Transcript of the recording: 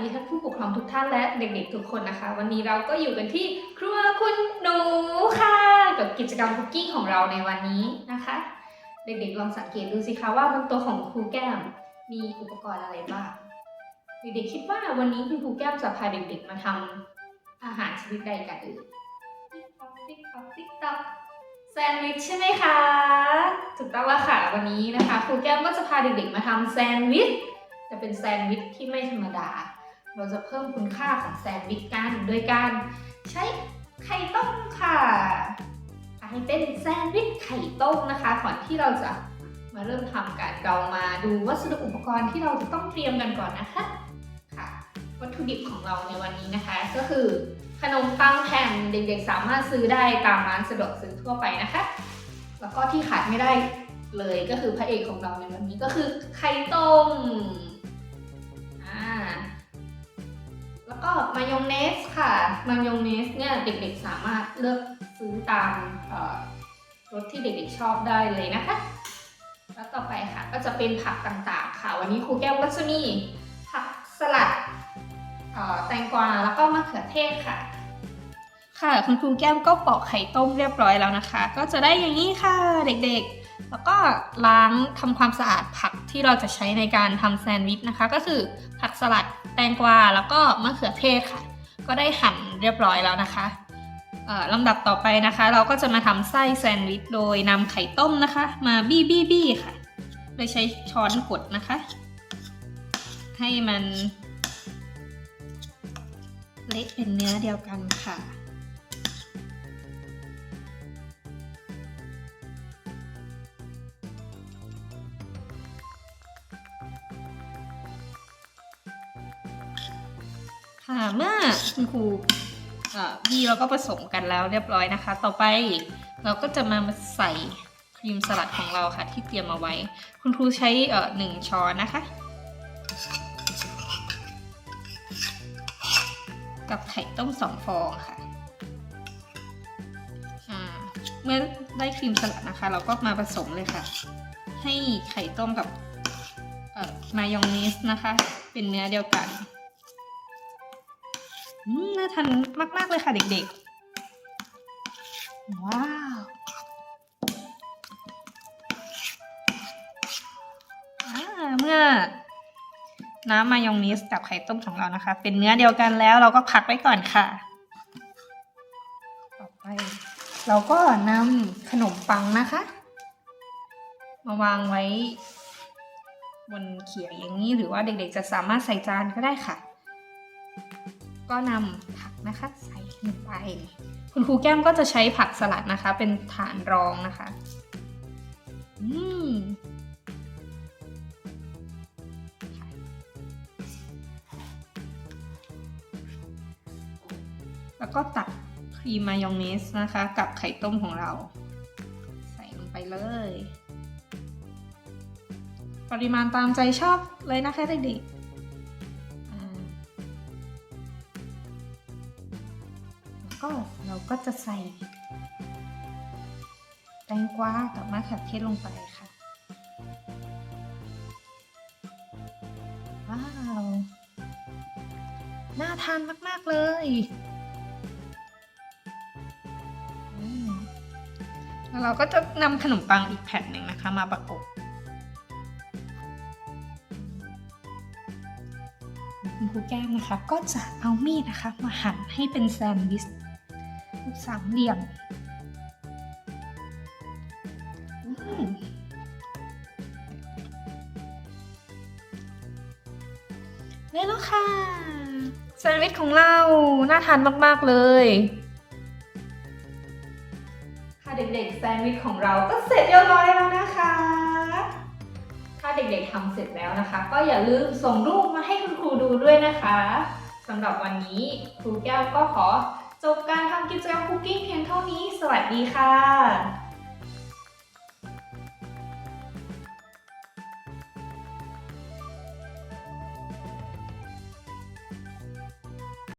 ดีท่านผู้ปกครองทุกท่านและเด็กๆทุกคนนะคะ วันนี้เราก็อยู่กันที่ครัวคุณหนูค่ะกับกิจกรรมคุกกิ้งของเราในวันนี้นะคะ เด็กๆลองสังเกตดูสิคะว่าบนโต๊ะของครูแก้มมีอุปกรณ์อะไรบ้างเด็กๆคิดว่าวันนี้คุณครูแก้มจะพาเด็กๆมาทำอาหารชนิดใดกันเอ่ยติ๊กต๊อกติ๊กต๊อกติ๊กต๊อกแซนด์วิชใช่ไหมคะถูกต้องแล้วค่ะวันนี้นะคะครูแก้มก็จะพาเด็กๆมาทำแซนด์วิชจะเป็นแซนด์วิชที่ไม่ธรรมดา เราจะเพิ่มคุณค่าของแซนด์วิชกันโดยการใช้ไข่ต้มค่ะให้เป็นแซนด์วิชไข่ต้มนะคะ ก่อนที่เราจะมาเริ่มทำกันเรามาดูวัสดุอุปกรณ์ที่เราจะต้องเตรียมกันก่อนนะคะค่ะ วัตถุดิบของเราในวันนี้นะคะ ก็คือขนมปังแผ่นเด็กๆ สามารถซื้อได้ตามร้านสะดวกซื้อทั่วไปนะคะ แล้วก็ที่ขาดไม่ได้เลยก็คือพระเอกของเราในวันนี้ก็คือไข่ต้มอ่า แล้วก็มายองเนสค่ะ มายองเนสเนี่ยเด็กๆสามารถเลือกซื้อตามรสที่เด็กๆชอบได้เลยนะคะ แล้วต่อไปค่ะก็จะเป็นผักต่างๆ ค่ะ วันนี้ครูแก้วก็จะมีผักสลัดแตงกวาแล้วก็มะเขือเทศค่ะ ค่ะ คุณครูแก้มก็ปอกไข่ต้มเรียบร้อยแล้วนะคะ ก็จะได้อย่างนี้ค่ะเด็กๆ แล้วก็ล้างทำความสะอาดผักที่เราจะใช้ในการทำแซนด์วิชนะคะ ก็คือผักสลัดแตงกวาแล้วก็มะเขือเทศค่ะ ก็ได้หั่นเรียบร้อยแล้วนะคะลำดับต่อไปนะคะ เราก็จะมาทำไส้แซนด์วิชโดยนำไข่ต้มนะคะ มาบี้บี้บี้ค่ะ โดยใช้ช้อนกดนะคะ ให้มันเละเป็นเนื้อเดียวกันค่ะ ค่ะเมื่อคุณครูอะดีเราก็ผสมกันแล้วเรียบร้อยนะคะ ต่อไปเราก็จะมาใส่ครีมสลัดของเราค่ะ ที่เตรียมเอาไว้ คุณครูใช้เอ่อหนึ่งช้อนนะคะ กับไข่ต้มสองฟองค่ะเมื่อได้ครีมสลัดนะคะ เราก็มาผสมเลยค่ะ ให้ไข่ต้มกับมายองเนสนะคะ เป็นเนื้อเดียวกัน น่าทานมาก ๆ เลยค่ะเด็กๆ ว้าวอาเมื่อน้ำมายองเนสกับไข่ต้มของเรานะคะ เป็นเนื้อเดียวกันแล้วเราก็พักไว้ก่อนค่ะ ต่อไป เราก็นำขนมปังนะคะ มาวางไว้ บนเขียงอย่างนี้หรือว่าเด็กๆจะสามารถใส่จานก็ได้ค่ะ ก็นำผักนะคะ ใส่ลงไป คุณครูแก้มก็จะใช้ผักสลัดนะคะ เป็นฐานรองนะคะ อืมแล้วก็ตักครีมมายองเนสนะคะ กับไข่ต้มของเรา ใส่ลงไปเลย ปริมาณตามใจชอบเลยนะคะเด็กๆ ก็เราก็จะใส่ แตงกวากับมะเขือเทศลงไปค่ะ ว้าว น่าทานมาก ๆ เลยแล้วเราก็จะนำขนมปังอีกแผ่นหนึ่งนะคะ มาประกบคุณครูแก้มนะคะ ก็จะเอามีดนะคะ มาหั่นให้เป็นแซนด์วิช รูปสามเหลี่ยมอืมได้แล้วค่ะแซนด์วิชของเรา น่าทานมาก ๆ เลย ค่ะเด็กๆ แซนด์วิชของเราก็เสร็จเรียบร้อยแล้วนะคะ ถ้าเด็กๆทำเสร็จแล้วนะคะ ก็อย่าลืมส่งรูปมาให้คุณครูดูด้วยนะคะสำหรับวันนี้ครูแก้วก็ขอ จบการทำกิจกรรมคุกกิ้งเพียงเท่านี้ สวัสดีค่ะ